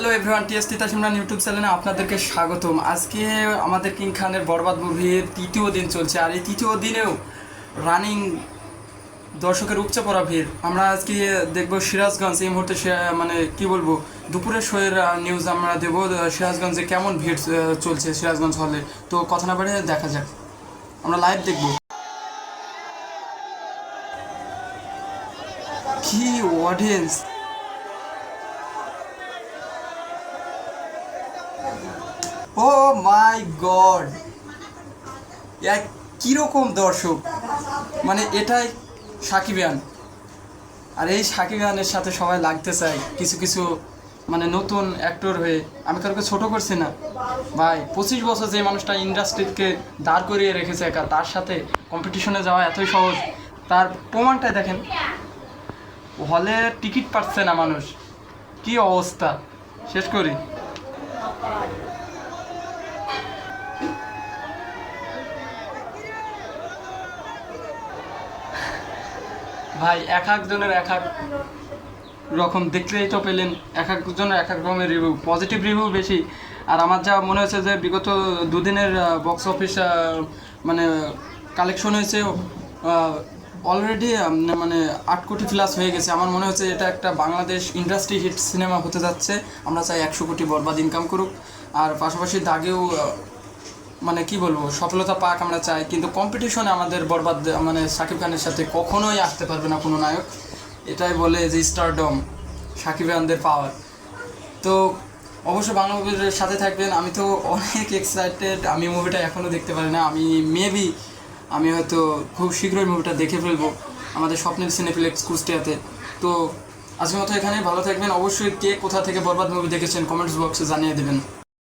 Hello everyone T S তিতা Simran YouTube চ্যানেলে আপনাদেরকে স্বাগতম। আজকে আমাদের কিং খানের বরবাদ মুভির তৃতীয় দিন চলছে, আর এই তৃতীয় দিনেও রানিং দর্শকের উপচে পড়া ভিড়। আমরা আজকে দেখব সিরাজগঞ্জ, এই মুহূর্তে মানে কি বলব দুপুরের শোয়ের নিউজ আমরা দেবো সিরাজগঞ্জে কেমন ভিড় চলছে সিরাজগঞ্জ হলে তো কথা না বাড়িয়ে দেখা যাক। আমরা লাইভ দেখব। কি অডিয়েন্স ও মাই গড এক কীরকম দর্শক? মানে এটাই সাকিবিয়ান আর এই সাকিবিয়ানের সাথে সবাই লাগতে চায় কিছু কিছু মানে নতুন অ্যাক্টর হয়ে। আমি কাউকে ছোট করছি না। ভাই, পঁচিশ বছর যে মানুষটা ইন্ডাস্ট্রিকে দাঁড় করিয়ে রেখেছে একা তার সাথে কম্পিটিশনে যাওয়া এতই সহজ, তার প্রমাণটাই দেখেন। হলে টিকিট পাচ্ছে না মানুষ। কি অবস্থা? শেষ করি। ভাই, এক একজনের এক এক রকম। দেখলেই তো পেলেন, এক একজনের এক এক রকমের রিভিউ পজিটিভ রিভিউ বেশি। আর আমার যা মনে হয়েছে যে বিগত দুদিনের বক্স অফিস মানে কালেকশন হয়েছে অলরেডি মানে আট কোটি প্লাস হয়ে গেছে। আমার মনে হচ্ছে এটা একটা বাংলাদেশ ইন্ডাস্ট্রি হিট সিনেমা হতে যাচ্ছে। আমরা চাই একশো কোটি বরবাদ ইনকাম করুক। আর পাশাপাশি দাগেও মানে কি বলব, সফলতা পাক আমরা চাই। কিন্তু কম্পিটিশনে আমাদের বরবাদ মানে সাকিব খানের সাথে কখনোই আসতে পারবে না কোনো নায়ক। এটাই বলে যে স্টারডম সাকিব খানদের পাওয়ার তো অবশ্যই বাংলা মুভির সাথে থাকবেন। আমি তো অনেক এক্সাইটেড আমি মুভিটা এখনও দেখতে পারি না। আমি মেবি আমি হয়তো খুব শীঘ্রই মুভিটা দেখে ফেলব আমাদের স্বপ্নের সিনেপ্লেক্স কুষ্টিয়াতে। তো আজকের মতো এখানে ভালো থাকবেন। অবশ্যই কে কোথা থেকে বরবাদ মুভি দেখেছেন কমেন্টস বক্সে জানিয়ে দেবেন।